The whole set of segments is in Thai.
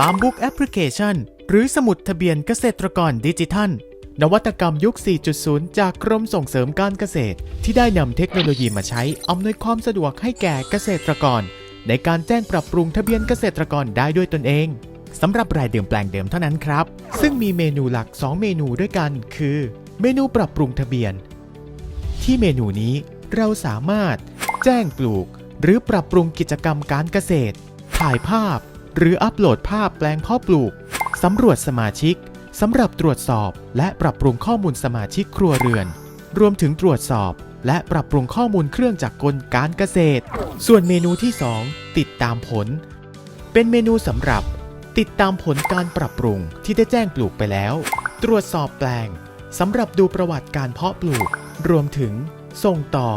Farmbook Application หรือสมุดทะเบียนเกษตรกรดิจิทัล นวัตกรรมยุค 4.0 จากกรมส่งเสริมการเกษตร ที่ได้นำเทคโนโลยีมาใช้อำนวยความสะดวกให้แก่เกษตรกร ในการแจ้งปรับปรุงทะเบียนเกษตรกรได้ด้วยตนเองสำหรับรายเดิมแปลงเดิมเท่านั้นครับ ซึ่งมีเมนูหลัก 2 เมนูด้วยกัน คือ เมนูปรับปรุงทะเบียน ที่เมนูนี้เราสามารถ แจ้งปลูก หรือปรับปรุงกิจกรรมการเกษตร ถ่ายภาพ หรืออัปโหลดภาพแปลงเพาะปลูกสำรวจสมาชิกสำหรับตรวจสอบและปรับปรุงข้อมูลสมาชิกครัวเรือน รวมถึงตรวจสอบและปรับปรุงข้อมูลเครื่องจักรกลการเกษตร ส่วนเมนูที่ 2 ติดตามผล เป็นเมนูสำหรับ ติดตามผลการปรับปรุงที่ได้แจ้งปลูกไปแล้ว ตรวจสอบแปลงสำหรับดูประวัติการเพาะปลูก รวมถึง ส่งต่อ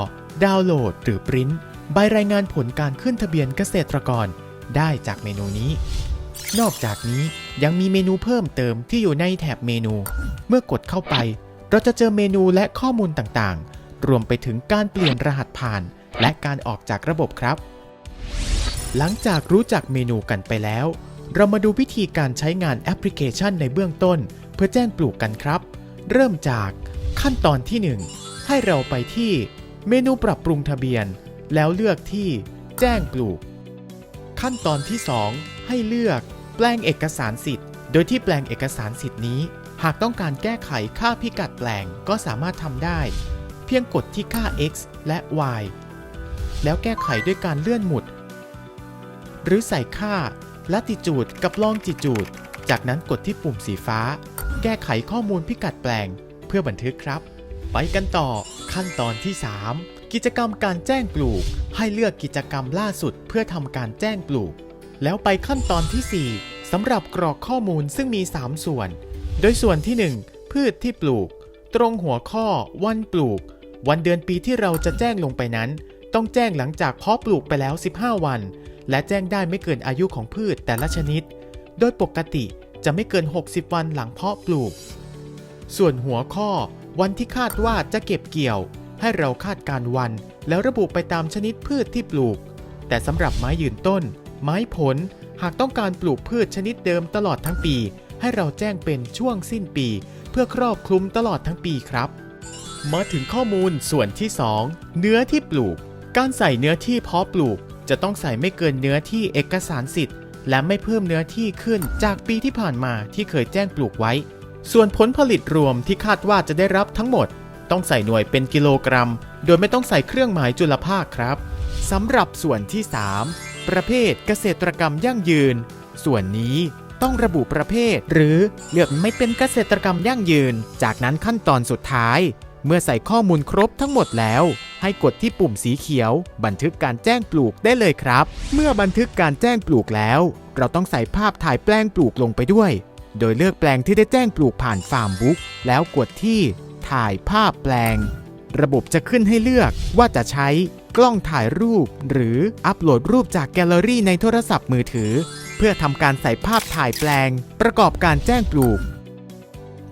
ดาวน์โหลด หรือปริ้นใบรายงานผลการขึ้นทะเบียนเกษตรกร ได้จากเมนูนี้ นอกจากนี้ยังมีเมนูเพิ่มเติมที่อยู่ในแถบเมนู เมื่อกดเข้าไป เราจะเจอเมนูและข้อมูลต่างๆ รวมไปถึงการเปลี่ยนรหัสผ่าน และการออกจากระบบครับ หลังจากรู้จักเมนูกันไปแล้ว เรามาดูวิธีการใช้งานแอปพลิเคชันในเบื้องต้น เพื่อแจ้งปลูกกันครับ เริ่มจากขั้นตอนที่ 1 ให้เราไปที่ เมนูปรับปรุงทะเบียน แล้วเลือกที่ แจ้งปลูก ขั้นตอนที่ 2 ให้เลือก แปลงเอกสารสิทธิ์ โดยที่แปลงเอกสารสิทธิ์นี้ หากต้องการแก้ไขค่าพิกัดแปลงก็สามารถทำได้ เพียงกดที่ค่า x และ y แล้วแก้ไขด้วยการเลื่อนหมุด หรือใส่ค่า latitude กับ longitude จากนั้นกดที่ปุ่มสีฟ้า แก้ไขข้อมูลพิกัดแปลง เพื่อบันทึกครับ ไปกันต่อขั้นตอนที่ 3 กิจกรรมการแจ้งปลูก ให้เลือกกิจกรรมล่าสุดเพื่อทำการแจ้งปลูก แล้วไปขั้นตอนที่ 4สำหรับกรอกข้อมูลซึ่งมี 3 ส่วน โดยส่วนที่ 1 พืชที่ปลูก ตรงหัวข้อ วันปลูก วันเดือนปีที่เราจะแจ้งลงไปนั้น ต้องแจ้งหลังจากเพาะปลูกไปแล้ว 15 วัน และแจ้งได้ไม่เกินอายุของพืชแต่ละชนิด โดยปกติจะไม่เกิน 60 วันหลังเพาะปลูก ส่วนหัวข้อ วันที่คาดว่าจะเก็บเกี่ยว ให้เราคาดการวัน แล้วระบุไปตามชนิดพืชที่ปลูก แต่สำหรับไม้ยืนต้น ไม้ผล หากต้องการปลูกพืชชนิดเดิมตลอดทั้งปี ให้เราแจ้งเป็นช่วงสิ้นปี เพื่อครอบคลุมตลอดทั้งปีครับ มาถึงข้อมูลส่วนที่ 2 เนื้อที่ปลูก การใส่เนื้อที่เพาะปลูก จะต้องใส่ไม่เกินเนื้อที่เอกสารสิทธิ์ และไม่เพิ่มเนื้อที่ขึ้นจากปีที่ผ่านมาที่เคยแจ้งปลูกไว้ ส่วนผลผลิตรวมที่คาดว่าจะได้รับทั้งหมด ต้องใส่หน่วยเป็นกิโลกรัม โดยไม่ต้องใส่เครื่องหมายจุลภาคครับสำหรับส่วนที่ 3 ประเภทเกษตรกรรมยั่งยืน ส่วนนี้ต้องระบุประเภท หรือเลือกไม่เป็นเกษตรกรรมยั่งยืน จากนั้นขั้นตอนสุดท้าย เมื่อใส่ข้อมูลครบทั้งหมดแล้ว ให้กดที่ปุ่มสีเขียว บันทึกการแจ้งปลูกได้เลยครับ เมื่อบันทึกการแจ้งปลูกแล้ว เราต้องใส่ภาพถ่ายแปลงปลูกลงไปด้วย โดยเลือกแปลงที่ได้แจ้งปลูกผ่านฟาร์มบุ๊กแล้วกดที่ ถ่ายภาพแปลง ระบบจะขึ้นให้เลือกว่าจะใช้กล้องถ่ายรูป หรืออัปโหลดรูปจากแกลเลอรี่ในโทรศัพท์มือถือ เพื่อทำการใส่ภาพถ่ายแปลง ประกอบการแจ้งปลูก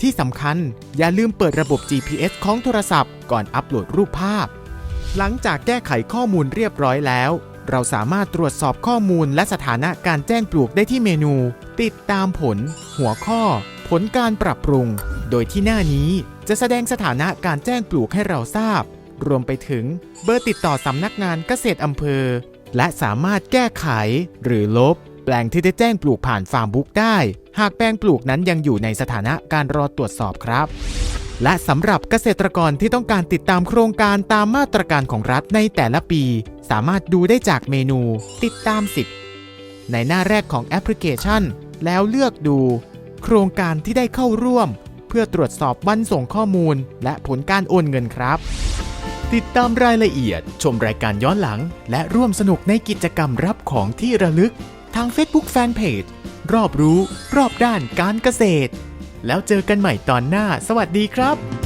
ที่สำคัญอย่าลืมเปิดระบบ GPS ของโทรศัพท์ก่อนอัปโหลดรูปภาพ หลังจากแก้ไขข้อมูลเรียบร้อยแล้ว เราสามารถตรวจสอบข้อมูลและสถานะการแจ้งปลูกได้ที่เมนู ติดตามผล หัวข้อ ผลการปรับปรุง โดยที่หน้านี้จะแสดงสถานะการแจ้งปลูกให้เราทราบ รวมไปถึงเบอร์ติดต่อสำนักงานเกษตรอำเภอ และสามารถแก้ไข หรือลบ แปลงที่ได้แจ้งปลูกผ่านฟาร์มบุ๊กได้ หากแปลงปลูกนั้นยังอยู่ในสถานะการรอตรวจสอบครับ และสำหรับเกษตรกรที่ต้องการติดตามโครงการตามมาตรการของรัฐในแต่ละปี สามารถดูได้จากเมนู ติดตามสิทธิ์ในหน้าแรกของแอปพลิเคชัน แล้วเลือกดู โครงการที่ได้เข้าร่วม เพื่อตรวจสอบวันส่งข้อมูล และผลการโอนเงินครับ ติดตามรายละเอียด ชมรายการย้อนหลัง และร่วมสนุกในกิจกรรมรับของที่ระลึก ทาง Facebook Fanpage รอบรู้ รอบด้านการเกษตร แล้วเจอกันใหม่ตอนหน้า สวัสดีครับ